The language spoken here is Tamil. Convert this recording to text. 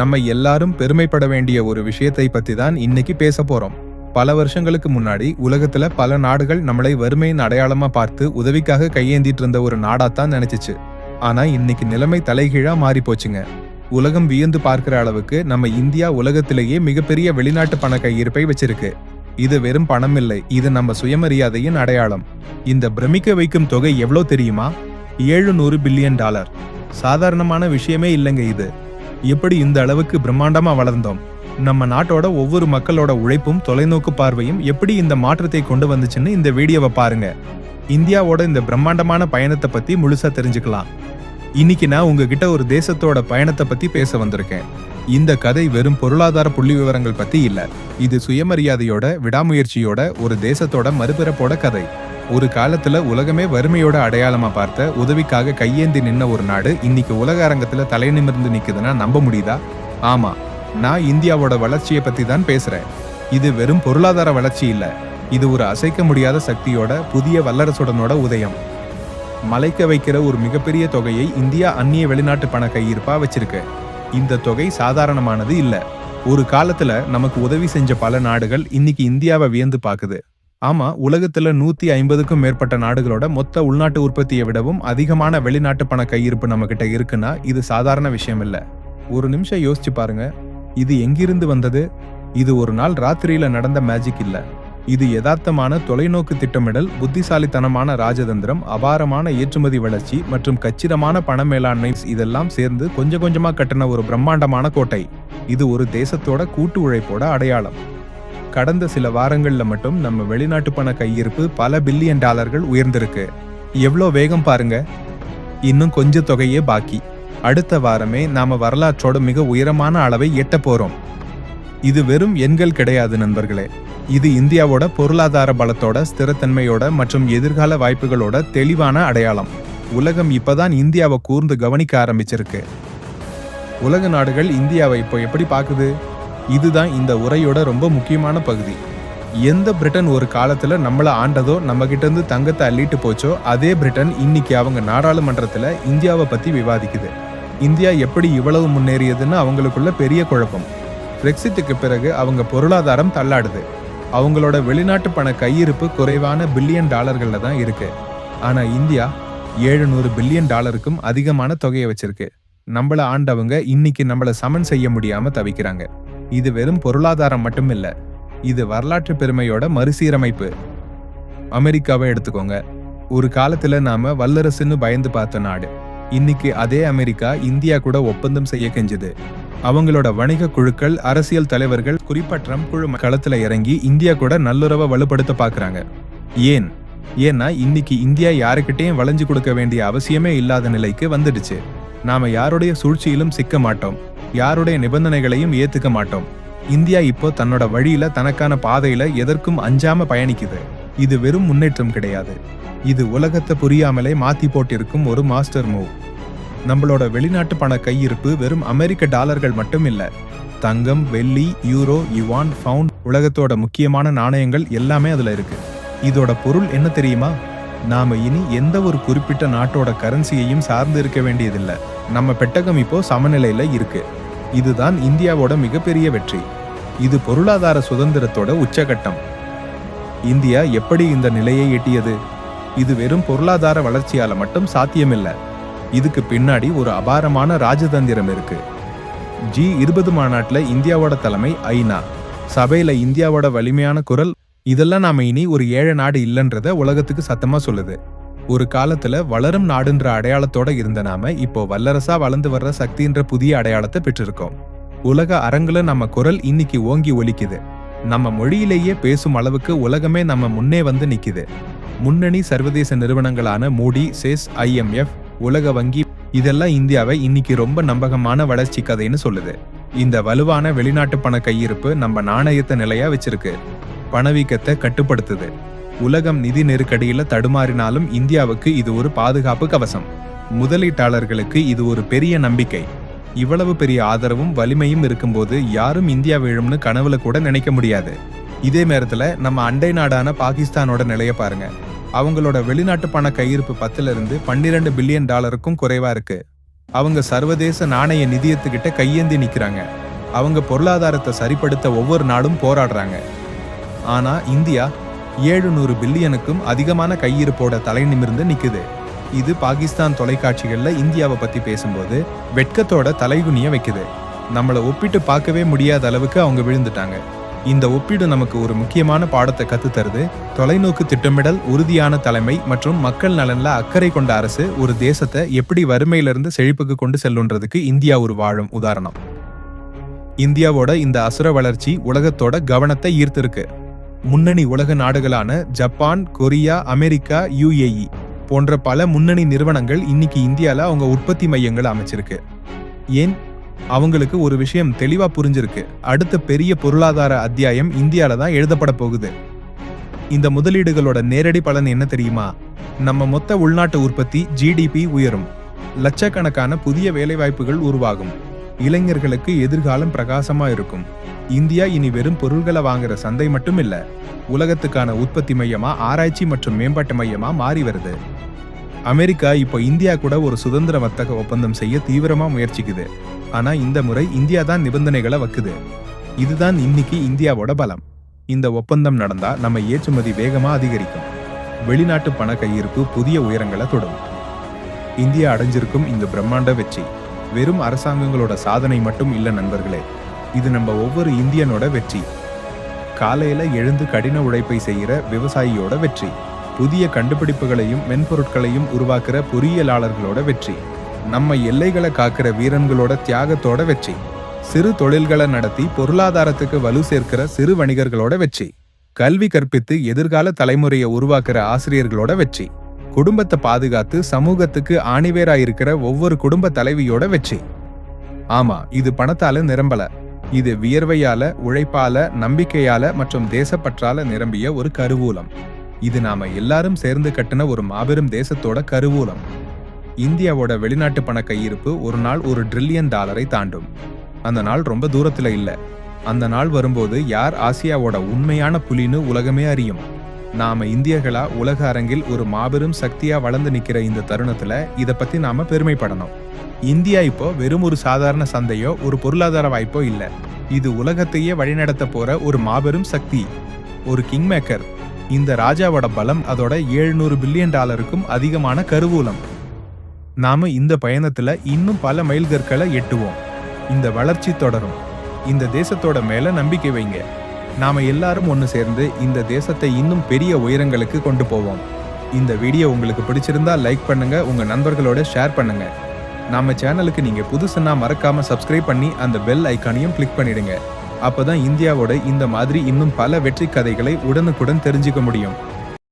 நம்ம எல்லாரும் பெருமைப்பட வேண்டிய ஒரு விஷயத்தை பத்தி தான் இன்னைக்கு பேச போறோம். பல வருஷங்களுக்கு முன்னாடி உலகத்துல பல நாடுகள் நம்மளை வறுமையின் அடையாளமா பார்த்து உதவிக்காக கையேந்திட்டு இருந்த ஒரு நாடாத்தான் நினைச்சிச்சு. ஆனா இன்னைக்கு நிலைமை தலைகீழா மாறி போச்சுங்க. உலகம் வியந்து பார்க்கிற அளவுக்கு நம்ம இந்தியா உலகத்திலேயே மிகப்பெரிய வெளிநாட்டு பண கையிருப்பை வச்சிருக்கு. இது வெறும் பணம் இல்லை இது நம்ம சுயமரியாதையின் அடையாளம். இந்த பிரமிக்க வைக்கும் தொகை எவ்வளோ தெரியுமா? ஏழு நூறு பில்லியன் டாலர். சாதாரணமான விஷயமே இல்லைங்க இது. எப்படி இந்த அளவுக்கு பிரம்மாண்டமா வளர்ந்தோம்? நம்ம நாட்டோட ஒவ்வொரு மக்களோட உழைப்பும் தொலைநோக்கு பார்வையும் எப்படி இந்த மாற்றத்தை கொண்டு வந்துச்சுன்னு இந்த வீடியோவை பாருங்க. இந்தியாவோட இந்த பிரம்மாண்டமான பயணத்தை பத்தி முழுசா தெரிஞ்சுக்கலாம். இன்னைக்கு நான் உங்ககிட்ட ஒரு தேசத்தோட பயணத்தை பத்தி பேச வந்திருக்கேன். இந்த கதை வெறும் பொருளாதார புள்ளி விவரங்கள் பத்தி இல்ல. இது சுயமரியாதையோட விடாமுயற்சியோட ஒரு தேசத்தோட மறுபிறப்போட கதை. ஒரு காலத்துல உலகமே வறுமையோட அடையாளமா பார்த்த உதவிக்காக கையேந்தி நின்ன ஒரு நாடு இன்னைக்கு உலக அரங்கத்துல தலை நிமிர்ந்து நிக்குதுன்னா நம்ப முடியுதா? ஆமா. நான் இந்தியாவோட வளர்ச்சியை பத்தி தான் பேசுறேன். இது வெறும் பொருளாதார வளர்ச்சி இல்ல. இது ஒரு அசைக்க முடியாத சக்தியோட புதிய வல்லரசுடனோட உதயம். மலைக்க வைக்கிற ஒரு மிகப்பெரிய தொகையை இந்தியா அந்நிய வெளிநாட்டு பண கையிருப்பா வச்சிருக்கு. இந்த தொகை சாதாரணமானது இல்ல. ஒரு காலத்துல நமக்கு உதவி செஞ்ச பல நாடுகள் இன்னைக்கு இந்தியாவை வியந்து பாக்குது. ஆமா உலகத்துல நூத்தி ஐம்பதுக்கும் மேற்பட்ட நாடுகளோட மொத்த உள்நாட்டு உற்பத்தியை விடவும் அதிகமான வெளிநாட்டு பண கையிருப்பு நம்ம கிட்ட இருக்குன்னா இது சாதாரண விஷயம் இல்ல. ஒரு நிமிஷம் யோசிச்சு பாருங்க. இது எங்கிருந்து வந்தது? இது ஒரு நாள் ராத்திரியில நடந்த மேஜிக் இல்ல. இது யதார்த்தமான தொலைநோக்கு திட்டமிடல் புத்திசாலித்தனமான ராஜதந்திரம் அபாரமான ஏற்றுமதி வளர்ச்சி மற்றும் கச்சிதமான பண மேலாண்மை. இதெல்லாம் சேர்ந்து கொஞ்சம் கொஞ்சமா கட்டின ஒரு பிரம்மாண்டமான கோட்டை. இது ஒரு தேசத்தோட கூட்டு உழைப்போட அடையாளம். கடந்த சில வாரங்கள்ல மட்டும் நம்ம வெளிநாட்டு பண கையிருப்பு பல பில்லியன் டாலர்கள் உயர்ந்திருக்கு. எவ்வளோ வேகம் பாருங்க. இன்னும் கொஞ்ச தொகையே பாக்கி. அடுத்த வாரமே நாம வரலாற்றோட மிக உயரமான அளவை எட்ட போறோம். இது வெறும் எண்கள் கிடையாது நண்பர்களே. இது இந்தியாவோட பொருளாதார பலத்தோட ஸ்திரத்தன்மையோட மற்றும் எதிர்கால வாய்ப்புகளோட தெளிவான அடையாளம். உலகம் இப்பதான் இந்தியாவை கூர்ந்து கவனிக்க ஆரம்பிச்சிருக்கு. உலக நாடுகள் இந்தியாவை இப்போ எப்படி பார்க்குது இதுதான் இந்த உரையோட ரொம்ப முக்கியமான பகுதி. எந்த பிரிட்டன் ஒரு காலத்துல நம்மளை ஆண்டதோ நம்ம கிட்ட இருந்து தங்கத்தை அள்ளிட்டு போச்சோ அதே பிரிட்டன் இன்னைக்கு அவங்க நாடாளுமன்றத்துல இந்தியாவை பத்தி விவாதிக்குது. இந்தியா எப்படி இவ்வளவு முன்னேறியதுன்னு அவங்களுக்குள்ள பெரிய குழப்பம். பிரெக்சிட்டுக்கு பிறகு அவங்க பொருளாதாரம் தள்ளாடுது. அவங்களோட வெளிநாட்டு பண கையிருப்பு குறைவான பில்லியன் டாலர்கள்ல தான் இருக்கு. ஆனா இந்தியா ஏழுநூறு பில்லியன் டாலருக்கும் அதிகமான தொகையை வச்சிருக்கு. நம்மள ஆண்டவங்க இன்னைக்கு நம்மளை சமன் செய்ய முடியாம தவிக்கிறாங்க. இது வெறும் பொருளாதாரம் மட்டும் இல்லை இது வரலாற்று பெருமையோட மறுசீரமைப்பு. அமெரிக்காவை எடுத்துக்கோங்க. ஒரு காலத்துல நாம வல்லரசுன்னு பயந்து பார்த்த நாடு. இன்னைக்கு அதே அமெரிக்கா இந்தியா கூட ஒப்பந்தம் செய்ய கெஞ்சுது. அவங்களோட வணிக குழுக்கள் அரசியல் தலைவர்கள் குறிப்பா ட்ரம்ப் குழு களத்துல இறங்கி இந்தியா கூட நல்லுறவை வலுப்படுத்த பாக்குறாங்க. ஏன்? ஏன்னா இன்னைக்கு இந்தியா யாருக்கிட்டையும் வளைஞ்சு கொடுக்க வேண்டிய அவசியமே இல்லாத நிலைக்கு வந்துடுச்சு. நாம யாருடைய சூழ்ச்சியிலும் சிக்க மாட்டோம். யாருடைய நிபந்தனைகளையும் ஏத்துக்க மாட்டோம். இந்தியா இப்போ தன்னோட வழியில தனக்கான பாதையில எதற்கும் அஞ்சாம பயணிக்குது. இது வெறும் முன்னேற்றம் கிடையாது. இது உலகத்தை புரியாமலே மாத்தி போட்டிருக்கும் ஒரு மாஸ்டர் மூவ். நம்மளோட வெளிநாட்டு பண கையிருப்பு வெறும் அமெரிக்க டாலர்கள் மட்டும் இல்ல தங்கம் வெள்ளி யூரோ யுவான் பவுண்ட் உலகத்தோட முக்கியமான நாணயங்கள் எல்லாமே அதுல இருக்கு. இதோட பொருள் என்ன தெரியுமா? நாம இனி எந்த ஒரு குறிப்பிட்ட நாட்டோட கரன்சியையும் சார்ந்து இருக்க வேண்டியதில்லை. நம்ம பெட்டகம் இப்போ சமநிலையில இருக்கு. இதுதான் இந்தியாவோட மிகப்பெரிய வெற்றி. இது பொருளாதார சுதந்திரத்தோட உச்சகட்டம். இந்தியா எப்படி இந்த நிலையை எட்டியது? இது வெறும் பொருளாதார வளர்ச்சியால மட்டும் சாத்தியமில்லை. இதுக்கு பின்னாடி ஒரு அபாரமான ராஜதந்திரம் இருக்கு. ஜி இருபது மாநாட்டுல இந்தியாவோட தலைமை ஐநா. சபையில இந்தியாவோட வலிமையான குரல் இதெல்லாம் நாம இனி ஒரு ஏழை நாடு இல்லைன்றத உலகத்துக்கு சத்தமா சொல்லுது. ஒரு காலத்துல வளரும் நாடுன்ற அடையாளத்தோட இருந்த நாம இப்போ வல்லரசா வளர்ந்து வர்ற சக்தின்ற புதிய அடையாளத்தை பெற்றிருக்கோம். உலக அரங்குல நம்ம குரல் இன்னைக்கு ஓங்கி ஒலிக்குது. நம்ம மொழியிலேயே பேசும் அளவுக்கு உலகமே நம்ம முன்னே வந்து நிக்குது. முன்னணி சர்வதேச நிறுவனங்களான மூடி செஸ் ஐஎம்எஃப் உலக வங்கி இதெல்லாம் இந்தியாவை இன்னைக்கு ரொம்ப நம்பகமான வளர்ச்சி கதைன்னு சொல்லுது. இந்த வலுவான வெளிநாட்டு பண கையிருப்பு நம்ம நாணயத்தை நிலையா வச்சிருக்கு. பணவீக்கத்தை கட்டுப்படுத்துது. உலகம் நிதி நெருக்கடியில தடுமாறினாலும் இந்தியாவுக்கு இது ஒரு பாதுகாப்பு கவசம். முதலீட்டாளர்களுக்கு இது ஒரு பெரிய நம்பிக்கை. இவ்வளவு பெரிய ஆதரவும் வலிமையும் இருக்கும்போது யாரும் இந்தியா விழும்னு கனவுல கூட நினைக்க முடியாது. இதே நேரத்துல நம்ம அண்டை நாடான பாகிஸ்தானோட நிலைய பாருங்க. அவங்களோட வெளிநாட்டு பண கையிருப்பு பத்துல இருந்து பன்னிரண்டு பில்லியன் டாலருக்கும் குறைவா இருக்கு. அவங்க சர்வதேச நாணய நிதியத்துக்கிட்ட கையேந்தி நிக்கிறாங்க. அவங்க பொருளாதாரத்தை சரிப்படுத்த ஒவ்வொரு நாடும் போராடுறாங்க. ஆனா இந்தியா ஏழுநூறு பில்லியனுக்கும் அதிகமான கையிருப்போட தலை நிமிர்ந்து நிக்குது. இது பாகிஸ்தான் தொலைக்காட்சிகள்ல இந்தியாவை பத்தி பேசும்போது வெட்கத்தோட தலைகுனிய வைக்குது. நம்மளை ஒப்பிட்டு பார்க்கவே முடியாத அளவுக்கு அவங்க விழுந்துட்டாங்க. இந்த ஒப்பீடு நமக்கு ஒரு முக்கியமான பாடத்தை கத்து தருது. தொலைநோக்கு திட்டமிடல் உறுதியான தலைமை மற்றும் மக்கள் நலன்ல அக்கறை கொண்ட அரசு ஒரு தேசத்தை எப்படி வறுமையிலிருந்து செழிப்புக்கு கொண்டு செல்லுன்றதுக்கு இந்தியா ஒரு வாழும் உதாரணம். இந்தியாவோட இந்த அசுர வளர்ச்சி உலகத்தோட கவனத்தை ஈர்த்திருக்கு. முன்னணி உலக நாடுகளான ஜப்பான் கொரியா அமெரிக்கா யுஏஇ போன்ற பல முன்னணி நிறுவனங்கள் இன்னைக்கு இந்தியாவில் அவங்க உற்பத்தி மையங்களை அமைச்சிருக்கு. ஏன்? அவங்களுக்கு ஒரு விஷயம் தெளிவாக புரிஞ்சிருக்கு. அடுத்த பெரிய பொருளாதார அத்தியாயம் இந்தியாவில் தான் எழுதப்பட போகுது. இந்த முதலீடுகளோட நேரடி பலன் என்ன தெரியுமா? நம்ம மொத்த உள்நாட்டு உற்பத்தி ஜிடிபி உயரும். லட்சக்கணக்கான புதிய வேலைவாய்ப்புகள் உருவாகும். இளைஞர்களுக்கு எதிர்காலம் பிரகாசமா இருக்கும். இந்தியா இனி வெறும் பொருள்களை வாங்குற சந்தை மட்டும் இல்ல உலகத்துக்கான உற்பத்தி மையமா ஆராய்ச்சி மற்றும் மேம்பாட்டு மையமா மாறி வருது. அமெரிக்கா இப்போ இந்தியா கூட ஒரு சுதந்திர வர்த்தக ஒப்பந்தம் செய்ய தீவிரமா முயற்சிக்குது. ஆனா இந்த முறை இந்தியா தான் நிபந்தனைகளை வைக்குது. இதுதான் இன்னைக்கு இந்தியாவோட பலம். இந்த ஒப்பந்தம் நடந்தா நம்ம ஏற்றுமதி வேகமா அதிகரிக்கும். வெளிநாட்டு பண கையிருப்பு புதிய உயரங்களை தொடும். இந்தியா அடைஞ்சிருக்கும் இந்த பிரம்மாண்ட வெற்றி. வெறும் அரசாங்கங்களோட சாதனை மட்டும் இல்லை நண்பர்களே. இது நம்ம ஒவ்வொரு இந்தியனோட வெற்றி. காலையில எழுந்து கடின உழைப்பை செய்கிற விவசாயியோட வெற்றி. புதிய கண்டுபிடிப்புகளையும் மென்பொருட்களையும் உருவாக்குற பொறியியலாளர்களோட வெற்றி. நம்ம எல்லைகளை காக்கிற வீரன்களோட தியாகத்தோட வெற்றி. சிறு தொழில்களை நடத்தி பொருளாதாரத்துக்கு வலு சேர்க்கிற சிறு வணிகர்களோட வெற்றி. கல்வி கற்பித்து எதிர்கால தலைமுறையை உருவாக்குற ஆசிரியர்களோட வெற்றி. குடும்பத்தை பாதுகாத்து சமூகத்துக்கு ஆணிவேரா இருக்கிற ஒவ்வொரு குடும்ப தலைவியோட வெற்றி. ஆமா இது பணத்தால நிரம்பல. இது வியர்வையால உழைப்பால நம்பிக்கையால மற்றும் தேசப்பற்றால நிரம்பிய ஒரு கருவூலம். இது நாம எல்லாரும் சேர்ந்து கட்டின ஒரு மாபெரும் தேசத்தோட கருவூலம். இந்தியாவோட வெளிநாட்டு பண கையிருப்பு ஒரு நாள் ஒரு ட்ரில்லியன் டாலரை தாண்டும். அந்த நாள் ரொம்ப தூரத்துல இல்ல. அந்த நாள் வரும்போது யார் ஆசியாவோட உண்மையான புலின்னு உலகமே அறியும். நாம இந்தியர்களா உலக அரங்கில் ஒரு மாபெரும் சக்தியா வளர்ந்து நிக்கிற இந்த தருணத்துல இதை பத்தி நாம பெருமைப்படணும். இந்தியா இப்போ வெறும் ஒரு சாதாரண சந்தையோ ஒரு பொருளாதார வாய்ப்போ இல்ல. இது உலகத்தையே வழிநடத்த போற ஒரு மாபெரும் சக்தி. ஒரு கிங் மேக்கர் இந்த ராஜாவோட பலம் அதோட ஏழுநூறு பில்லியன் டாலருக்கும் அதிகமான கருவூலம். நாம இந்த பயணத்துல இன்னும் பல மைல்கற்களை எட்டுவோம். இந்த வளர்ச்சி தொடரும். இந்த தேசத்தோட மேல நம்பிக்கை வைங்க. நாம எல்லாரும் ஒன்று சேர்ந்து இந்த தேசத்தை இன்னும் பெரிய உயரங்களுக்கு கொண்டு போவோம். இந்த வீடியோ உங்களுக்கு பிடிச்சிருந்தா லைக் பண்ணுங்க உங்க நண்பர்களோட ஷேர் பண்ணுங்க. நம்ம சேனலுக்கு நீங்க புதுசுன்னா மறக்காம சப்ஸ்கிரைப் பண்ணி அந்த பெல் ஐக்கானையும் கிளிக் பண்ணிடுங்க. அப்பதான் இந்தியாவோட இந்த மாதிரி இன்னும் பல வெற்றி கதைகளை உடனுக்குடன் தெரிஞ்சுக்க முடியும்.